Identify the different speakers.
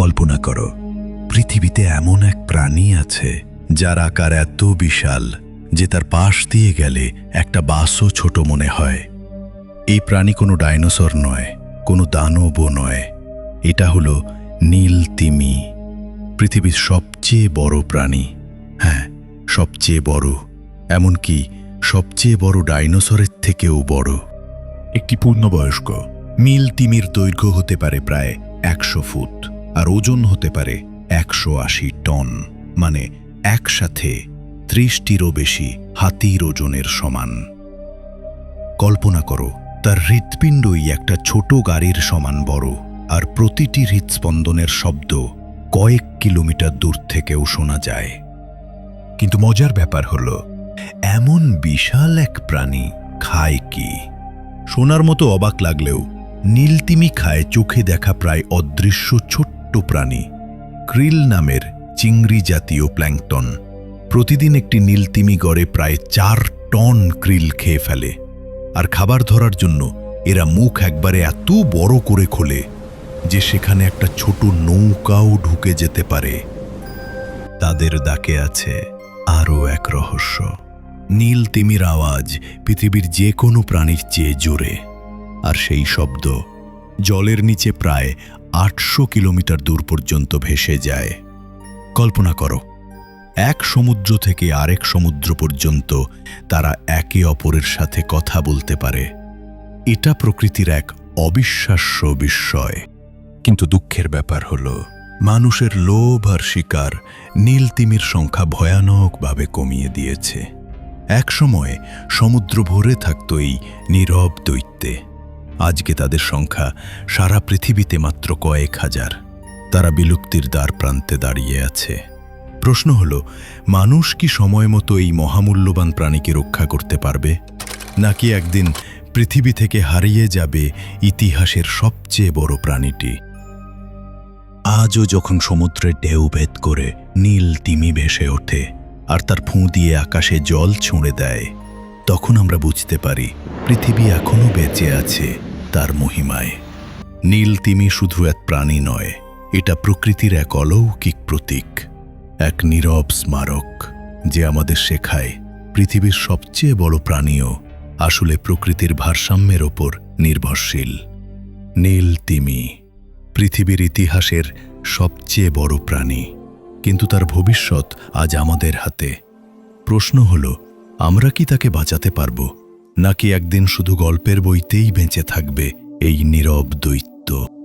Speaker 1: কল্পনা করো, পৃথিবীতে এমন এক প্রাণী আছে, যার আকার এত বিশাল যে তার পাশ দিয়ে গেলে একটা বাসও ছোট মনে হয়। এই প্রাণী কোনো ডাইনোসর নয়, কোনো দানবও নয়। এটা হলো নীল তিমি, পৃথিবীর সবচেয়ে বড় প্রাণী। হ্যাঁ সবচেয়ে বড়, এমনকি সবচেয়ে বড় ডাইনোসরের থেকেও বড়।
Speaker 2: একটি পূর্ণবয়স্ক, নীল তিমির দৈর্ঘ্য হতে পারে প্রায় একশো ফুট। আর ওজন হতে পারে একশো আশি টন মানে একসাথে ত্রিশটিরও বেশি হাতির ওজনের সমান। কল্পনা করো, তার হৃৎপিণ্ডই একটা ছোট গাড়ির সমান বড়, আর প্রতিটি হৃৎস্পন্দনের শব্দ কয়েক কিলোমিটার দূর থেকেও শোনা যায়। কিন্তু মজার ব্যাপার হল, এমন বিশাল এক প্রাণী খায় কি? সোনার মতো অবাক লাগলেও নীলতিমি খায় চোখে দেখা প্রায় অদৃশ্য ছোট্ট প্রাণী ক্রিল নামের চিংড়ি জাতীয় প্ল্যাঙ্কটন প্রতিদিন একটি নীলতিমি গড়ে প্রায় চার টন ক্রিল খেয়ে ফেলে। আর খাবার ধরার জন্য এরা মুখ একবারে এত বড় করে খোলে যে সেখানে একটা ছোট নৌকাও ঢুকে যেতে পারে। তাদের ডাকে আছে আরও এক রহস্য। নীল তিমির আওয়াজ পৃথিবীর যে কোনো প্রাণীর চেয়ে জোরে। আর সেই শব্দ জলের নিচে প্রায় আটশো কিলোমিটার দূর পর্যন্ত ভেসে যায়। কল্পনা করো, এক সমুদ্র থেকে আরেক সমুদ্র পর্যন্ত তারা একে অপরের সাথে কথা বলতে পারে। এটা প্রকৃতির এক অবিশ্বাস্য বিস্ময়। কিন্তু দুঃখের ব্যাপার হল, মানুষের লোভ আর শিকার নীলতিমির সংখ্যা ভয়ানকভাবে কমিয়ে দিয়েছে। একসময় সমুদ্র ভরে থাকত এই নীরব দৈত্যে। আজকে তাদের সংখ্যা সারা পৃথিবীতে মাত্র কয়েক হাজার। তারা বিলুপ্তির দ্বার প্রান্তে দাঁড়িয়ে আছে। প্রশ্ন হল, মানুষ কি সময় মতো এই মহামূল্যবান প্রাণীকে রক্ষা করতে পারবে? নাকি একদিন পৃথিবী থেকে হারিয়ে যাবে ইতিহাসের সবচেয়ে বড় প্রাণীটি? আজও যখন সমুদ্রের ঢেউ ভেদ করে নীল তিমি ভেসে ওঠে আর তার ফুঁ দিয়ে আকাশে জল ছুঁড়ে দেয়, তখন আমরা বুঝতে পারি পৃথিবী এখনও বেঁচে আছে। তার মহিমায়। নীল তিমি শুধু এক প্রাণী নয়, এটা প্রকৃতির এক অলৌকিক প্রতীক, এক নীরব স্মারক যে আমাদের শেখায় পৃথিবীর সবচেয়ে বড় প্রাণীও আসলে প্রকৃতির ভারসাম্যের ওপর নির্ভরশীল। নীল তিমি পৃথিবীর ইতিহাসের সবচেয়ে বড় প্রাণী, কিন্তু তার ভবিষ্যৎ আজ আমাদের হাতে। প্রশ্ন হল, আমরা কি তাকে বাঁচাতে পারব? নাকি একদিন শুধু গল্পের বইতেই বেঁচে থাকবে এই নীরব দৈত্য?